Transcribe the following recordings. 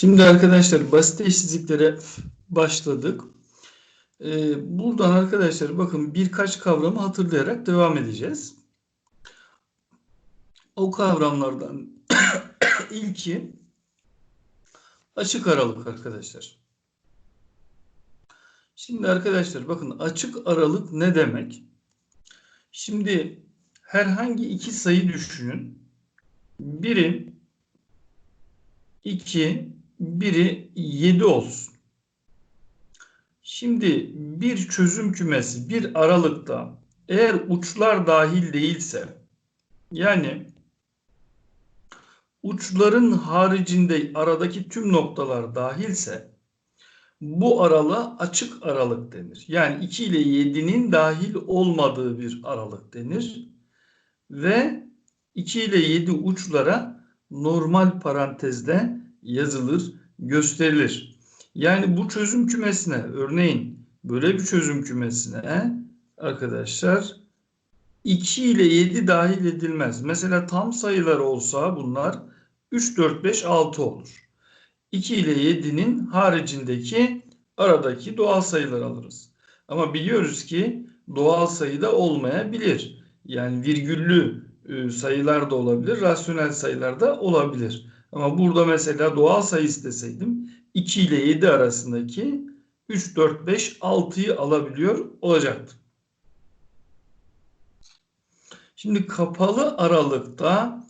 Şimdi arkadaşlar basit eşitsizliklere başladık. Ee, buradan arkadaşlar bakın birkaç kavramı hatırlayarak devam edeceğiz. O kavramlardan ilki açık aralık arkadaşlar. Şimdi arkadaşlar bakın açık aralık ne demek? Şimdi herhangi iki sayı düşünün. Biri 2, biri 7 olsun. Şimdi bir çözüm kümesi bir aralıkta eğer uçlar dahil değilse yani uçların haricinde aradaki tüm noktalar dahilse bu aralığa açık aralık denir. Yani 2 ile 7'nin dahil olmadığı bir aralık denir. Ve 2 ile 7 uçlara normal parantezde yazılır, gösterilir. Yani bu çözüm kümesine örneğin böyle bir çözüm kümesine arkadaşlar 2 ile 7 dahil edilmez. Mesela tam sayılar olsa bunlar 3, 4, 5, 6 olur. 2 ile 7'nin haricindeki aradaki doğal sayılar alırız. Ama biliyoruz ki doğal sayı da olmayabilir. Yani virgüllü e, sayılar da olabilir, rasyonel sayılar da olabilir. Ama burada mesela doğal sayı isteseydim 2 ile 7 arasındaki 3, 4, 5, 6'yı alabiliyor olacaktı. Şimdi kapalı aralıkta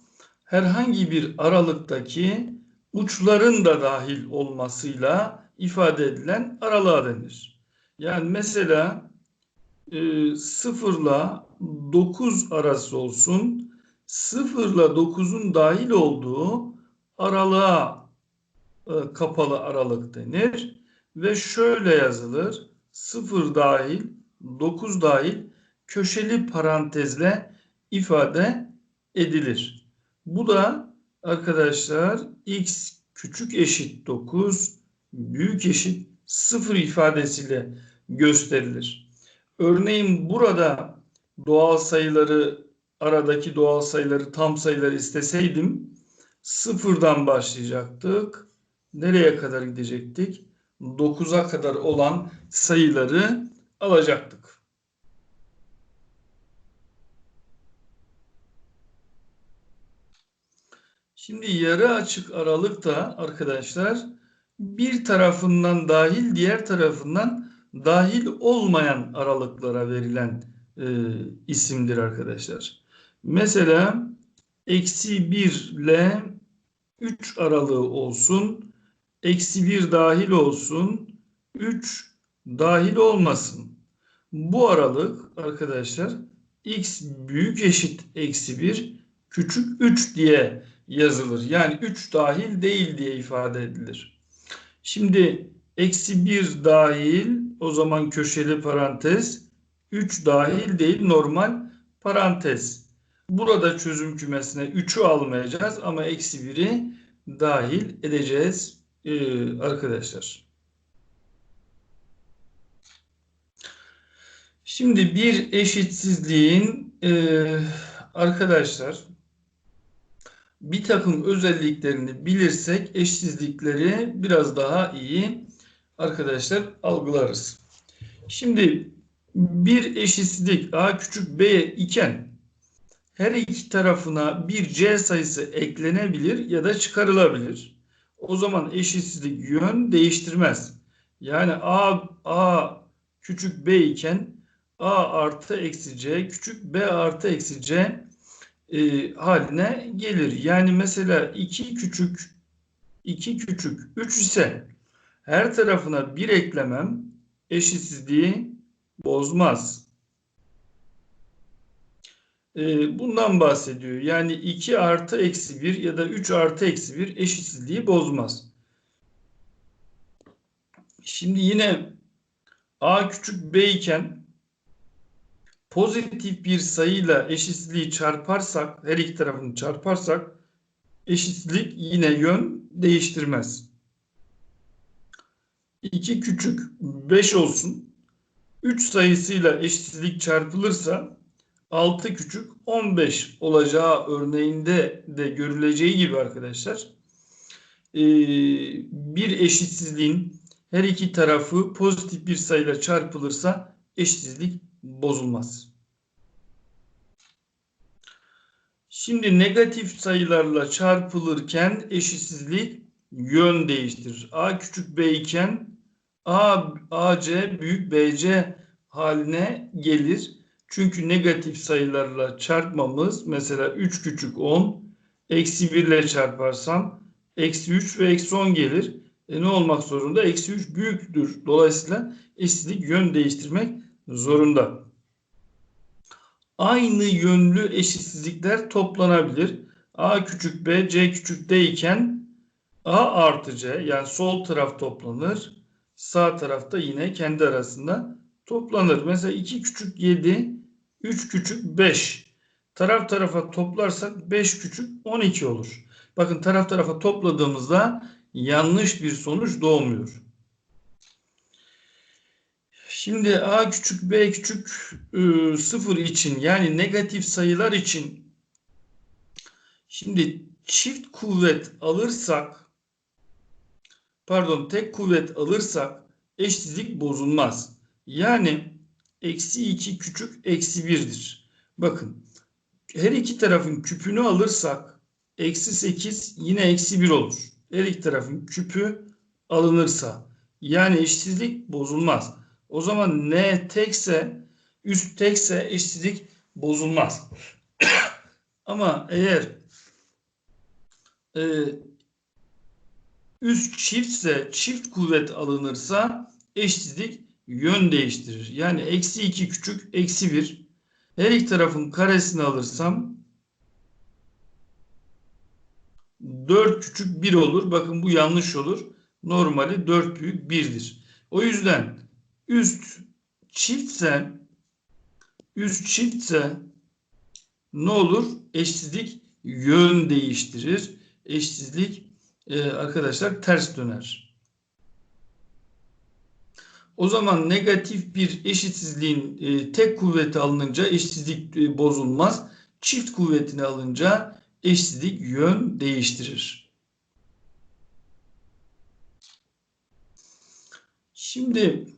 herhangi bir aralıktaki uçların da dahil olmasıyla ifade edilen aralığa denir. Yani mesela e, 0 ile 9 arası olsun. 0 ile 9'un dahil olduğu aralığa e, kapalı aralık denir. Ve şöyle yazılır. 0 dahil, 9 dahil köşeli parantezle ifade edilir. Bu da arkadaşlar x küçük eşit 9 büyük eşit 0 ifadesiyle gösterilir. Örneğin burada doğal sayıları aradaki doğal sayıları tam sayıları isteseydim sıfırdan başlayacaktık. Nereye kadar gidecektik? 9'a kadar olan sayıları alacaktık. Şimdi yarı açık aralıkta arkadaşlar bir tarafından dahil diğer tarafından dahil olmayan aralıklara verilen e, isimdir arkadaşlar. Mesela eksi 1 ile 3 aralığı olsun. Eksi 1 dahil olsun. 3 dahil olmasın. Bu aralık arkadaşlar x büyük eşit eksi 1 küçük 3 diye yazılır. Yani 3 dahil değil diye ifade edilir. Şimdi eksi 1 dahil o zaman köşeli parantez 3 dahil değil normal parantez. Burada çözüm kümesine 3'ü almayacağız ama eksi 1'i dahil edeceğiz ee, arkadaşlar. Şimdi bir eşitsizliğin e, arkadaşlar bir takım özelliklerini bilirsek eşitsizlikleri biraz daha iyi arkadaşlar algılarız. Şimdi bir eşitsizlik a küçük b iken her iki tarafına bir c sayısı eklenebilir ya da çıkarılabilir. O zaman eşitsizlik yön değiştirmez. Yani a a küçük b iken a artı eksi c küçük b artı eksi c e, haline gelir. Yani mesela 2 küçük 2 küçük 3 ise her tarafına bir eklemem eşitsizliği bozmaz. E, bundan bahsediyor. Yani 2 artı eksi 1 ya da 3 artı eksi 1 eşitsizliği bozmaz. Şimdi yine a küçük b iken pozitif bir sayıyla eşitsizliği çarparsak, her iki tarafını çarparsak eşitsizlik yine yön değiştirmez. 2 küçük 5 olsun. 3 sayısıyla eşitsizlik çarpılırsa 6 küçük 15 olacağı örneğinde de görüleceği gibi arkadaşlar. e, bir eşitsizliğin her iki tarafı pozitif bir sayıyla çarpılırsa eşitsizlik bozulmaz. Şimdi negatif sayılarla çarpılırken eşitsizlik yön değiştirir. A küçük b iken A, AC büyük BC haline gelir. Çünkü negatif sayılarla çarpmamız mesela 3 küçük 10 eksi 1 ile çarparsam eksi 3 ve eksi 10 gelir. E ne olmak zorunda? Eksi 3 büyüktür. Dolayısıyla eşitlik yön değiştirmek zorunda. Aynı yönlü eşitsizlikler toplanabilir. A küçük b, c küçük d iken a artı c yani sol taraf toplanır. Sağ tarafta yine kendi arasında toplanır. Mesela 2 küçük 7, 3 küçük 5. Taraf tarafa toplarsak 5 küçük 12 olur. Bakın taraf tarafa topladığımızda yanlış bir sonuç doğmuyor. Şimdi a küçük b küçük e, 0 için yani negatif sayılar için şimdi çift kuvvet alırsak pardon tek kuvvet alırsak eşitlik bozulmaz. Yani eksi 2 küçük eksi 1'dir. Bakın her iki tarafın küpünü alırsak eksi 8 yine eksi 1 olur. Her iki tarafın küpü alınırsa yani eşitsizlik bozulmaz. O zaman n tekse üst tekse eşitsizlik bozulmaz. Ama eğer e, üst çiftse çift kuvvet alınırsa eşitsizlik yön değiştirir. Yani eksi 2 küçük eksi 1 her iki tarafın karesini alırsam 4 küçük 1 olur. Bakın bu yanlış olur. Normali 4 büyük 1'dir. O yüzden üst çiftse üst çiftse ne olur? Eşsizlik yön değiştirir. Eşsizlik e, arkadaşlar ters döner. O zaman negatif bir eşitsizliğin e, tek kuvveti alınınca eşitsizlik e, bozulmaz. Çift kuvvetini alınca eşitsizlik yön değiştirir. Şimdi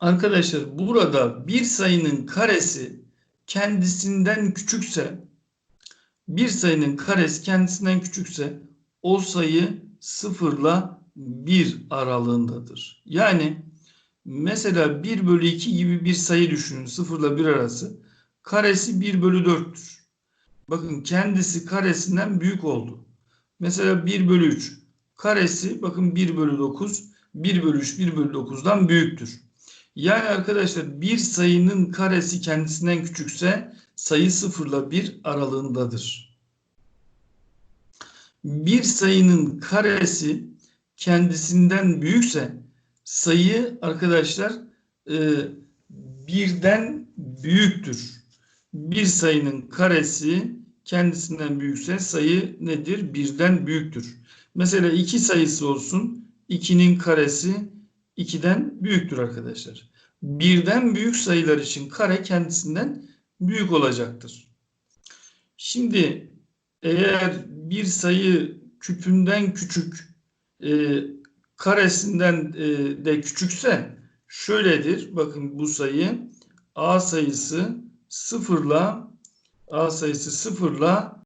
arkadaşlar burada bir sayının karesi kendisinden küçükse bir sayının karesi kendisinden küçükse o sayı sıfırla 1 aralığındadır. Yani mesela 1 bölü 2 gibi bir sayı düşünün 0 ile 1 arası. Karesi 1 bölü 4'tür. Bakın kendisi karesinden büyük oldu. Mesela 1 bölü 3. Karesi bakın 1 bölü 9. 1 bölü 3 1 bölü 9'dan büyüktür. Yani arkadaşlar bir sayının karesi kendisinden küçükse sayı 0 ile 1 aralığındadır. Bir sayının karesi kendisinden büyükse sayı arkadaşlar e, birden büyüktür. Bir sayının karesi kendisinden büyükse sayı nedir? Birden büyüktür. Mesela iki sayısı olsun. 2'nin karesi 2'den büyüktür arkadaşlar. Birden büyük sayılar için kare kendisinden büyük olacaktır. Şimdi eğer bir sayı küpünden küçük e, karesinden e, de küçükse şöyledir. Bakın bu sayı a sayısı sıfırla a sayısı sıfırla